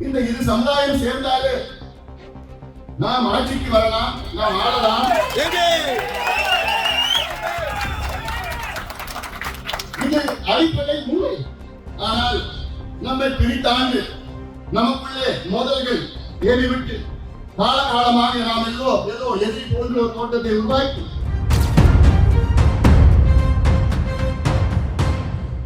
இந்த இரு சமுதாயம் சேர்ந்தாலே நாம் ஆட்சிக்கு வரலாம் நாம் ஆளலாம். இது அடிப்படை உண்மை. ஆனால் நம்மை பிரித்தாண்டு நமக்குள்ளே மோதல்கள் ஏறிவிட்டு காலகாலமாக நாம் ஏதோ ஏதோ எதிரி போன்ற ஒரு தோட்டத்தை உருவாக்கி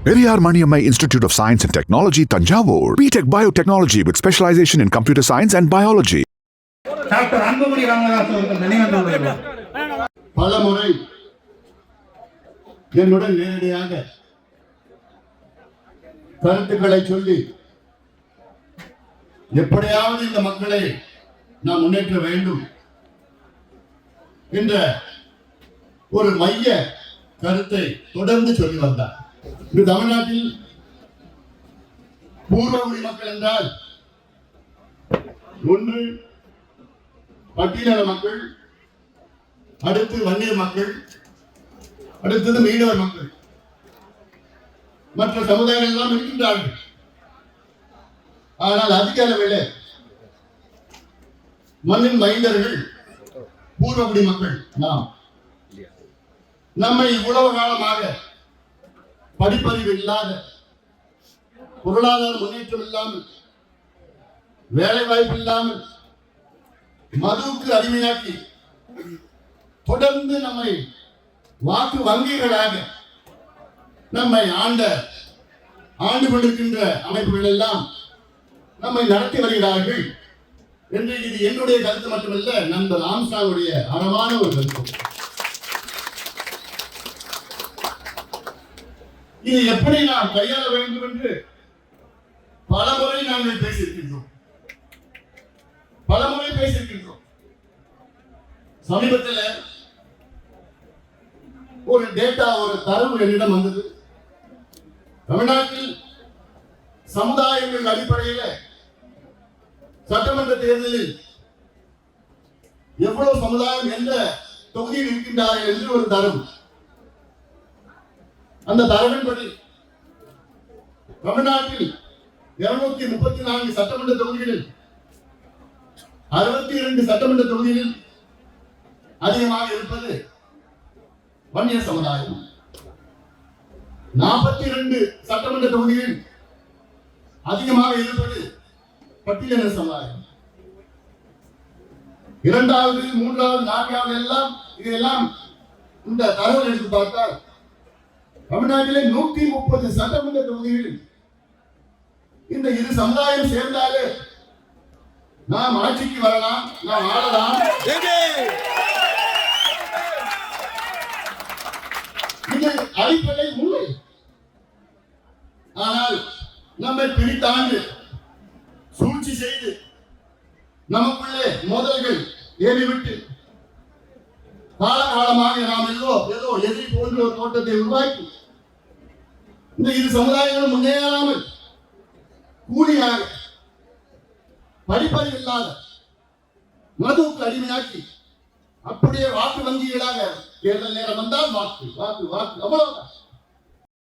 Periyar Maniammai Institute of Science and Technology, Tanjavur. BTech Biotechnology with specialization in computer science and biology. Doctor Anbumani Ramadoss பல முறை என்னுடன் நேரடியாக கருத்துக்களை சொல்லி எப்படியாவது இந்த மக்களை நாம் முன்னேற்ற வேண்டும் என்ற ஒரு மைய கருத்தை தொடர்ந்து சொல்லி வந்தார் இந்த தமிழ்நாட்டில் பூர்வகுடி மக்கள் என்றால் ஒன்று பட்டியலின மக்கள் அடுத்து வன்னியர் மக்கள் அடுத்தது மீனவர் மக்கள். மற்ற சமுதாயங்கள் எல்லாம் இருக்கின்றார்கள். ஆனால் அதிக அளவில் மண்ணின் மைந்தர்கள் பூர்வகுடி மக்கள். நாம். நம்மை இவ்வளவு காலமாக படிப்பறிவு இல்லாத பொருளாதார முன்னேற்றம் இல்லாமல் வேலை வாய்ப்பு இல்லாமல் மதுவுக்கு அடிமையாக்கி தொடர்ந்து நம்மை வாக்கு வங்கிகளாக நம்மை ஆண்ட ஆண்டு கொண்டிருக்கின்ற அமைப்புகள் எல்லாம் நம்மை நடத்தி வருகிறார்கள் என்று இது என்னுடைய கருத்து மட்டுமல்ல நண்பர் ஆம்சாவுடைய அறமான ஒரு கருத்து. இது எப்படி நாம் கையாள வேண்டும் என்று பல முறை நாங்கள் பேசியிருக்கின்றோம். பலமுறை பேசியிருக்கின்றோம். சமீபத்தில் ஒரு டேட்டா ஒரு தரவு என்னிடம் வந்தது. தமிழ்நாட்டில் சமுதாயங்கள் அடிப்படையில் சட்டமன்ற தேர்தலில் எவ்வளவு சமுதாயம் எந்த தொகுதியில் இருக்கின்றார்கள் என்று ஒரு தரவு. அந்த தரவின்படி தமிழ்நாட்டில் இருநூத்தி முப்பத்தி நான்கு சட்டமன்ற தொகுதிகளில் அறுபத்தி இரண்டு சட்டமன்ற தொகுதிகளில் அதிகமாக இருப்பது வன்னிய சமுதாயம். நாற்பத்தி இரண்டு சட்டமன்ற தொகுதிகளில் அதிகமாக இருப்பது பட்டியலின சமுதாயம். இரண்டாவது மூன்றாவது நான்காவது எல்லாம் இதெல்லாம் இந்த தகவல் எடுத்து பார்த்தால் தமிழ்நாட்டிலே நூத்தி முப்பது சட்டமன்ற தொகுதிகளில் இந்த இரு சமுதாயம் சேர்ந்தாலே நாம் ஆட்சிக்கு வரலாம் நாம் ஆளலாம். இது அடிப்படை உண்மை. ஆனால் நம்மை பிரித்தாண்டு சூழ்ச்சி செய்து நமக்குள்ளே மோதல்கள் ஏறிவிட்டு காலகாலமாக நாம் ஏதோ ஏதோ எதிரி போன்ற ஒரு தோட்டத்தை உருவாக்கி இந்த இரு சமுதாயங்களும் முன்னேறாமல் கூலியாக படிப்பறிவு இல்லாத மதுவுக்கு அடிமையாக்கி அப்படியே வாக்கு வங்கிகளாக தேர்தல் நேரம் வந்தால் வாக்கு வாக்கு வாக்கு அவ்வளவுதான்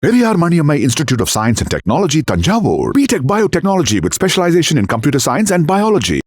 Periyar Maniammai Institute of Science and Technology, Tanjavur. BTech Biotechnology with specialization in computer science and biology.